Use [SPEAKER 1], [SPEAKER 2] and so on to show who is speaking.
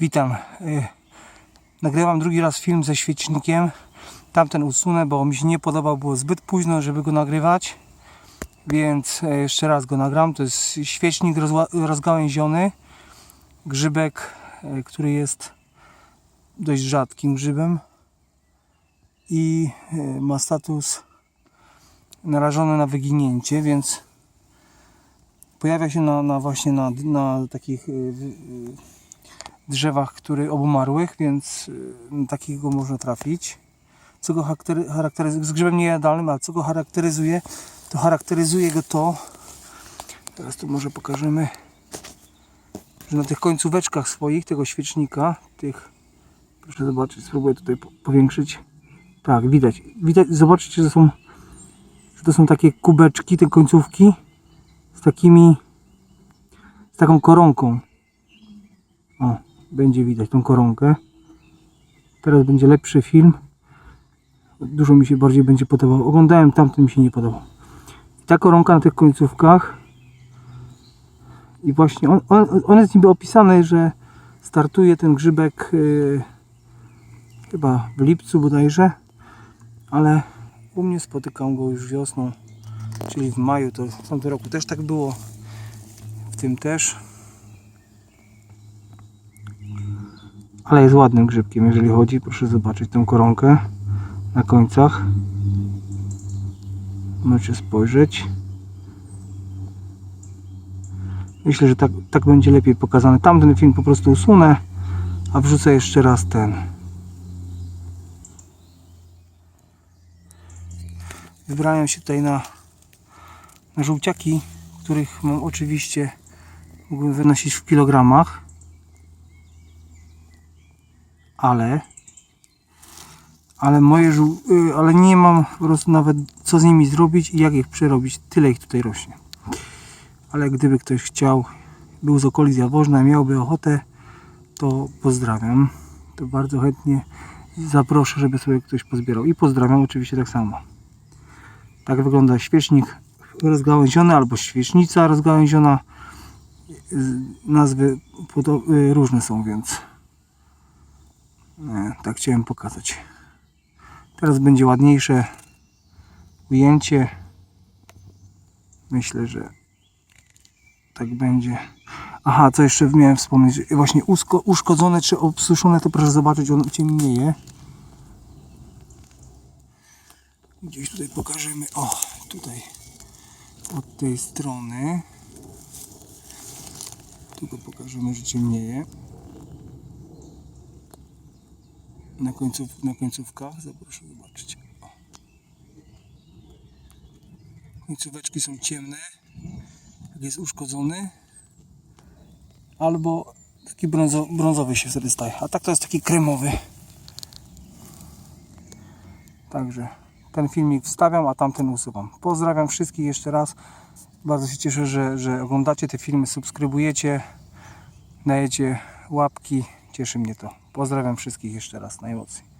[SPEAKER 1] Witam. Y, Nagrywam drugi raz film ze świecznikiem. Tamten usunę, bo mi się nie podobał, było zbyt późno, żeby go nagrywać. Więc e, jeszcze raz go nagram. To jest świecznik rozgałęziony. Grzybek, e, który jest dość rzadkim grzybem. I ma status narażony na wyginięcie, więc pojawia się na, na właśnie na, na takich y, y, drzewach, które obumarłych, więc y, takiego można trafić. Co go charaktery- charakteryzuje, z grzybem niejadalnym, a co go charakteryzuje, to charakteryzuje go to, teraz tu może pokażemy, że na tych końcóweczkach swoich, tego świecznika, tych, proszę zobaczyć, spróbuję tutaj po- powiększyć, tak, widać, widać, zobaczcie, że są, że to są takie kubeczki, te końcówki, z takimi z taką koronką. O, będzie widać tą koronkę. Teraz będzie lepszy film. Dużo mi się bardziej będzie podobał. Oglądałem tamten mi się nie podobał. I ta koronka na tych końcówkach i właśnie on, on, on jest niby opisany, że startuje ten grzybek yy, chyba w lipcu bodajże ale u mnie spotykam go już wiosną czyli w maju, to w tamtym roku też tak było, w tym też. Ale jest ładnym grzybkiem, jeżeli chodzi, proszę zobaczyć tą koronkę na końcach. Możecie spojrzeć. Myślę, że tak, tak będzie lepiej pokazany. Tamten film po prostu usunę, a wrzucę jeszcze raz ten. Wybrałem się tutaj na na żółciaki, których mam oczywiście mógłbym wynosić w kilogramach ale ale moje żół, y, ale nie mam po prostu nawet co z nimi zrobić i jak ich przerobić tyle ich tutaj rośnie. Ale gdyby ktoś chciał był z okolic Jaworzna miałby ochotę to pozdrawiam. To bardzo chętnie zaproszę żeby sobie ktoś pozbierał. I pozdrawiam oczywiście tak samo. Tak wygląda świecznik rozgałęziony albo świecznica rozgałęziona. Nazwy y, różne są, więc nie, tak chciałem pokazać. Teraz będzie ładniejsze ujęcie. Myślę, że tak będzie. Aha, co jeszcze miałem wspomnieć, że właśnie uszkodzone czy obsuszone, to proszę zobaczyć, on ciemnieje. Gdzieś tutaj pokażemy. O, tutaj od tej strony. Tu pokażemy, że ciemnieje. Na, końców, na końcówkach, proszę zobaczyć. Końcóweczki są ciemne, jak jest uszkodzony. Albo taki brązo, brązowy się wtedy staje. A tak to jest taki kremowy. Także ten filmik wstawiam, a tamten usuwam. Pozdrawiam wszystkich jeszcze raz. Bardzo się cieszę, że, że oglądacie te filmy, subskrybujecie, dajecie łapki. Cieszy mnie to. Pozdrawiam wszystkich jeszcze raz najmocniej.